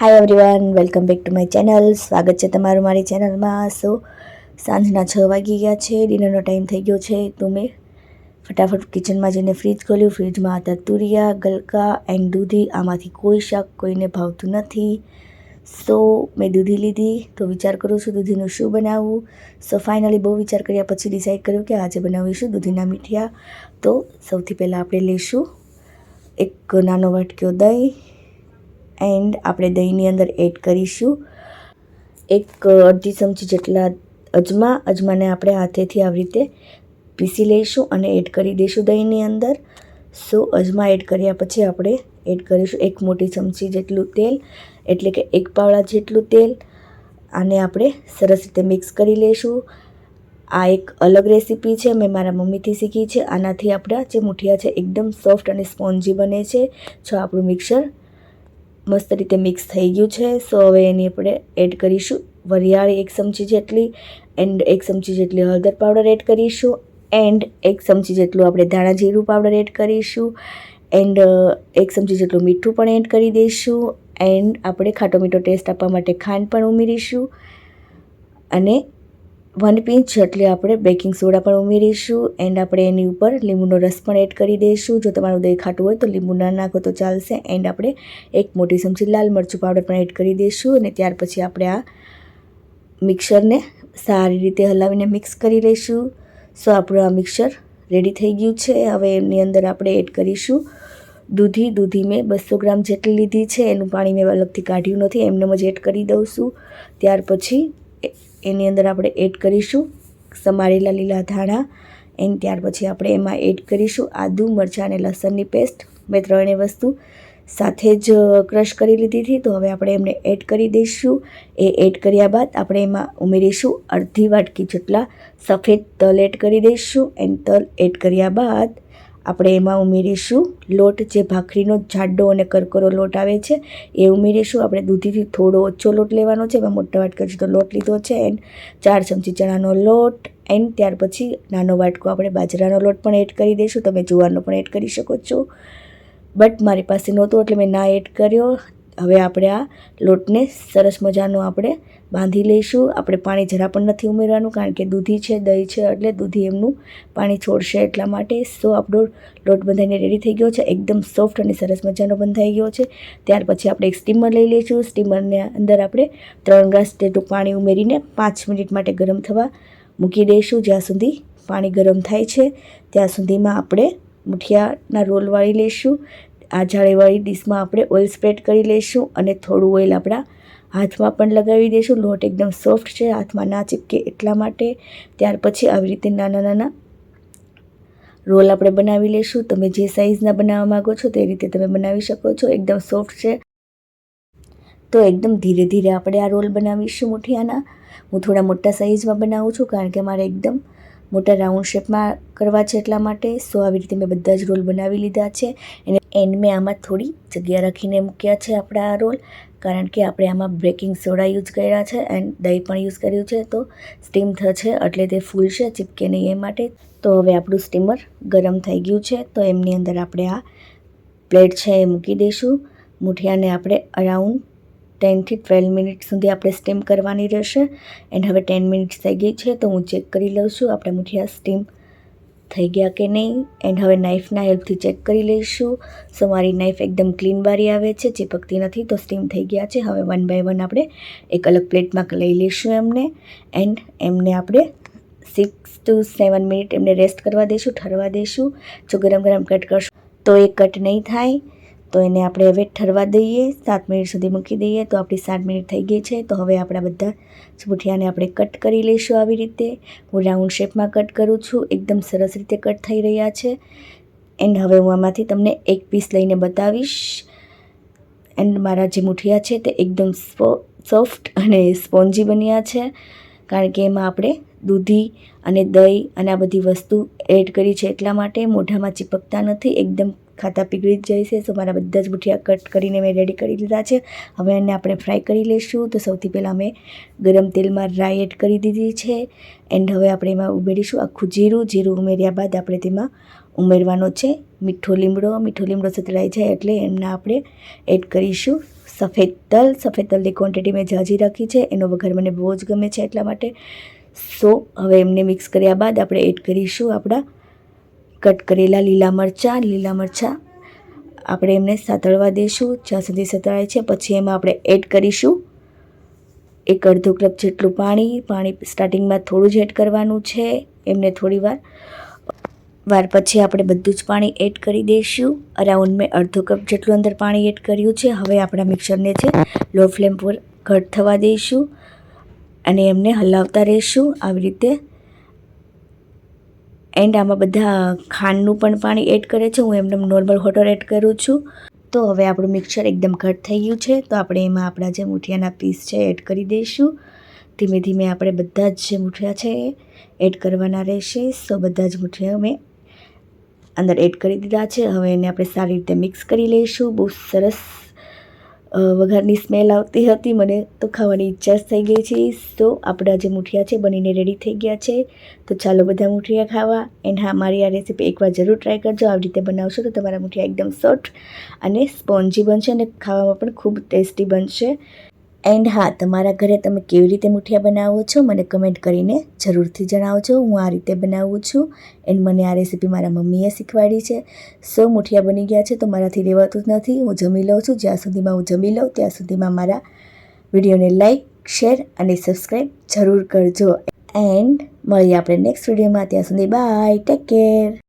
Hi everyone welcome back to my channel સ્વાગત છે તમારું મારી ચેનલમાં સો સાંજના છ વાગી ગયા છે. ડિનરનો ટાઈમ થઈ ગયો છે. તો મેં ફટાફટ કિચનમાં જઈને ફ્રીજ ખોલ્યું. ફ્રીજમાં હતા તુરિયા, ગલકા એન્ડ દૂધી. આમાંથી કોઈ શાક, કોઈને ભાવતું નથી. સો મેં દૂધી લીધી. તો વિચાર કરું છું દૂધીનું શું બનાવવું સો ફાઇનલી બહુ વિચાર કર્યા. પછી ડિસાઇડ કર્યું કે આજે બનાવીશું દૂધીના મીઠિયા. તો સૌથી પહેલાં આપણે લઈશું એક નાનો વાટક્યો દહીં. એન્ડ આપણે દહીંની અંદર એડ કરીશું. એક અડધી ચમચી જેટલા અજમા. અજમાને આપણે હાથેથી આવી રીતે પીસી લઈશું અને એડ કરી દઈશું દહીંની અંદર. સો, અજમા એડ કર્યા પછી આપણે એડ કરીશું એક મોટી ચમચી જેટલું તેલ, એટલે કે એક પાવડા જેટલું તેલ. આને આપણે સરસ રીતે મિક્સ કરી લઈશું. આ એક અલગ રેસીપી છે, મેં મારા મમ્મીથી શીખી છે. આનાથી આપણા જે મુઠિયા છે, એકદમ સોફ્ટ અને સ્પોન્જી બને છે. જો આપણું મિક્સર મસ્ત રીતે મિક્સ થઈ ગયું છે. સો હવે એની આપણે એડ કરીશું. વરિયાળી એક ચમચી જેટલી એન્ડ એક ચમચી જેટલી હળદર પાવડર એડ કરીશું એન્ડ એક ચમચી જેટલું આપણે ધાણા જીરું પાવડર એડ કરીશું એન્ડ એક ચમચી જેટલું મીઠું પણ એડ કરી દઈશું એન્ડ આપણે ખાટો મીઠો ટેસ્ટ આપવા માટે ખાંડ પણ ઉમેરીશું. અને વન પિંચ જેટલી આપણે બેકિંગ સોડા પણ ઉમેરીશું એન્ડ આપણે એની ઉપર લીંબુનો રસ પણ એડ કરી દઈશું. જો તમારું દહીં ખાટું હોય તો લીંબુ ના નાખો તો ચાલશે એન્ડ આપણે એક મોટી ચમચી લાલ મરચું પાવડર પણ એડ કરી દઈશું અને ત્યાર પછી આપણે આ મિક્સરને સારી રીતે હલાવીને મિક્સ કરી લઈશું. સો આપણું આ મિક્સર રેડી થઈ ગયું છે. હવે એની અંદર આપણે એડ કરીશું દૂધી. દૂધી મેં બસો ગ્રામ જેટલી લીધી છે. એનું પાણી મેં અલગથી કાઢ્યું નથી. એમને જ એડ કરી દઉં છું. ત્યાર પછી એની અંદર આપણે એડ કરીશું. સમારેલા લીલા ધાણા. એન્ડ ત્યાર પછી આપણે એમાં એડ કરીશું આદુ, મરચાં અને લસણની પેસ્ટ મેં ત્રણેય વસ્તુ સાથે જ ક્રશ કરી લીધી હતી. તો હવે આપણે એમને એડ કરી દઈશું. એ એડ કર્યા બાદ આપણે એમાં ઉમેરીશું અડધી વાટકી જેટલા સફેદ તલ એડ કરી દઈશું. એન્ડ તલ એડ કર્યા બાદ આપણે એમાં ઉમેરીશું લોટ, જે ભાખરીનો જાડો અને કરકરો લોટ આવે છે, એ ઉમેરીશું. આપણે દૂધીથી થોડો ઓછો લોટ લેવાનો છે. એમાં મોટા વાટકા જેટલો લોટ લીધો છે એન્ડ ચાર ચમચી ચણાનો લોટ એન્ડ ત્યાર પછી નાનો વાટકો આપણે બાજરાનો લોટ પણ એડ કરી દઈશું. તમે જુવારનો પણ એડ કરી શકો છો. બટ મારી પાસે નહોતું એટલે મેં ના એડ કર્યો. હવે આપણે આ લોટને સરસ મજાનો આપણે બાંધી લઈશું. આપણે પાણી જરા પણ નથી ઉમેરવાનું કારણ કે દૂધી છે, દહીં છે, એટલે દૂધી એમનું પાણી છોડશે એટલા માટે. સો આપણો લોટ બંધાઈને રેડી થઈ ગયો છે. એકદમ સોફ્ટ અને સરસ મજાનો બંધાઈ ગયો છે. ત્યાર પછી આપણે એક સ્ટીમર લઈ લઈશું. સ્ટીમરને અંદર આપણે ત્રણ ગ્લાસ જેટલું પાણી ઉમેરીને પાંચ મિનિટ માટે ગરમ થવા મૂકી દઈશું. જ્યાં સુધી પાણી ગરમ થાય છે, ત્યાં સુધીમાં આપણે મુઠિયાના રોલ વાળી લઈશું. આ જાળીવાળી ડીશમાં આપણે ઓઇલ સ્પ્રેડ કરી લઈશું અને થોડું ઓઇલ આપણા હાથમાં પણ લગાવી દઈશું. લોટ એકદમ સોફ્ટ છે, હાથમાં ના ચીપકે એટલા માટે. ત્યાર પછી આવી રીતે નાના નાના રોલ આપણે બનાવી લઈશું. તમે જે સાઇઝના બનાવવા માગો છો તે રીતે તમે બનાવી શકો છો. એકદમ સોફ્ટ છે. તો એકદમ ધીરે ધીરે આપણે આ રોલ બનાવીશું મુઠિયાના. હું થોડા મોટા સાઇઝમાં બનાવું છું કારણ કે મારે એકદમ મોટા રાઉન્ડ શેપમાં કરવા છે એટલા માટે. સો આવી રીતે મેં બધા જ રોલ બનાવી લીધા છે. અને એન્ડ મેં આમાં થોડી જગ્યા રાખીને મૂક્યા છે આપણા આ રોલ કારણ કે આપણે આમાં બ્રેકિંગ સોડા યુઝ કર્યા છે એન્ડ દહીં પણ યુઝ કર્યું છે. તો સ્ટીમ થશે એટલે તે ફૂલશે, ચીપકે નહીં એ માટે. તો હવે આપણું સ્ટીમર ગરમ થઈ ગયું છે. તો એમની અંદર આપણે આ પ્લેટ છે એ મૂકી દઈશું. મુઠિયાને આપણે અરાઉન્ડ ટેનથી ટ્વેલ્વ મિનિટ સુધી આપણે સ્ટીમ કરવાની રહેશે. એન્ડ હવે ટેન મિનિટ્સ થઈ ગઈ છે, તો હું ચેક કરી લઉં છું, આપણે મુઠિયા સ્ટીમ થઈ ગયા કે નહીં. એન્ડ હવે નાઇફના હેલ્પથી ચેક કરી લઈશું. સો મારી નાઇફ એકદમ ક્લીન બારી આવે છે ચીપકતી નથી, તો સ્ટીમ થઈ ગયા છે. હવે વન બાય વન આપણે એક અલગ પ્લેટમાં લઈ લઈશું એમને. એન્ડ એમને આપણે સિક્સ ટુ સેવન મિનિટ એમને રેસ્ટ કરવા દઈશું ઠરવા દઈશું જો ગરમ ગરમ કટ કરશું તો એ કટ નહીં થાય. તો એને આપણે હવે ઠરવા દઈએ, સાત મિનિટ સુધી મૂકી દઈએ, તો આપણી સાત મિનિટ થઈ ગઈ છે. તો હવે આપણા બધા જ મુઠિયાને આપણે કટ કરી લઈશું આવી રીતે. હું રાઉન્ડ શેપમાં કટ કરું છું. એકદમ સરસ રીતે કટ થઈ રહ્યા છે. એન્ડ હવે હું આમાંથી તમને એક પીસ લઈને બતાવીશ. એન્ડ મારા જે મુઠિયા છે તે એકદમ સોફ્ટ અને સ્પોન્જી બન્યા છે. કારણ કે એમાં આપણે દૂધી અને દહીં અને આ બધી વસ્તુ એડ કરી છે એટલા માટે. મોઢામાં ચીપકતા નથી. એકદમ ખાતા પીગળી જ છે. તો મારા બધા જ મુઠિયા કટ કરીને મેં રેડી કરી લીધા છે. હવે એને આપણે ફ્રાય કરી લઈશું. તો સૌથી પહેલાં મેં ગરમ તેલમાં રાઈ એડ કરી દીધી છે. એન્ડ હવે આપણે એમાં ઉમેરીશું આખું જીરું. જીરું ઉમેર્યા બાદ આપણે તેમાં ઉમેરવાનો છે મીઠો લીમડો. મીઠો લીમડો સતળાઈ જાય એટલે એમના આપણે એડ કરીશું સફેદ તલ. સફેદ તલની ક્વોન્ટિટી મેં જાજી રાખી છે. એનો વઘાર મને બહુ જ ગમે છે એટલા માટે. સો હવે એમને મિક્સ કર્યા બાદ આપણે એડ કરીશું આપણા કટ કરેલા લીલા મરચાં લીલા મરચાં આપણે એમને સાતળવા દઈશું જ્યાં સુધી સતળાય છે, પછી એમાં આપણે એડ કરીશું. એક અડધો કપ જેટલું પાણી પાણી સ્ટાર્ટિંગમાં થોડું જ એડ કરવાનું છે, એમને થોડી વાર. વાર પછી આપણે બધું જ પાણી એડ કરી દઈશું અરાઉન્ડ મેં અડધો કપ જેટલું અંદર પાણી એડ કર્યું છે. હવે આપણા મિક્સરને છે, લો ફ્લેમ પર ઘટ થવા દઈશું અને એમને હલાવતા રહીશું. આવી રીતે એન્ડ આમાં બધા ખાંડનું પણ પાણી એડ કરે છે. હું એમને નોર્મલ વોટર એડ કરું છું. તો હવે આપણું મિક્સર એકદમ ઘટ થઈ ગયું છે. તો આપણે એમાં આપણા જે મૂઠિયાના પીસ છે એડ કરી દઈશું. ધીમે ધીમે આપણે બધા જ જે મૂઠિયા છે એડ કરવાના રહેશે. સો બધા જ મૂઠિયા મેં અંદર એડ કરી દીધા છે. હવે એને આપણે સારી રીતે મિક્સ કરી લઈશું. બહુ સરસ વઘારની સ્મેલ આવતી હતી, મને તો ખાવાની ઈચ્છા જ થઈ ગઈ છે. તો આપણા જે મૂઠિયા છે, બનીને રેડી થઈ ગયા છે. તો ચાલો બધા મૂઠિયા ખાવા. એન્ડ હા, મારી આ રેસીપી એકવાર જરૂર ટ્રાય કરજો. આવી રીતે બનાવશો તો તમારા મૂઠિયા એકદમ સોફ્ટ અને સ્પોન્જી બનશે અને ખાવામાં પણ ખૂબ ટેસ્ટી બનશે. એન્ડ હા, તમારા ઘરે તમે કેવી રીતે મુઠિયા બનાવો છો મને કમેન્ટ કરીને જરૂરથી જણાવજો. હું આ રીતે બનાવું છું એન્ડ મને આ રેસીપી મારા મમ્મીએ શીખવાડી છે. સો મુઠિયા બની ગયા છે તો મારાથી રહેવાતું જ નથી. હું જમી લઉં છું. જ્યાં સુધીમાં હું જમી લઉં, ત્યાં સુધીમાં મારા વિડીયોને લાઇક શેર અને સબસ્ક્રાઈબ જરૂર કરજો. એન્ડ મળીએ આપણે નેક્સ્ટ વિડીયોમાં. ત્યાં સુધી બાય ટેક કેર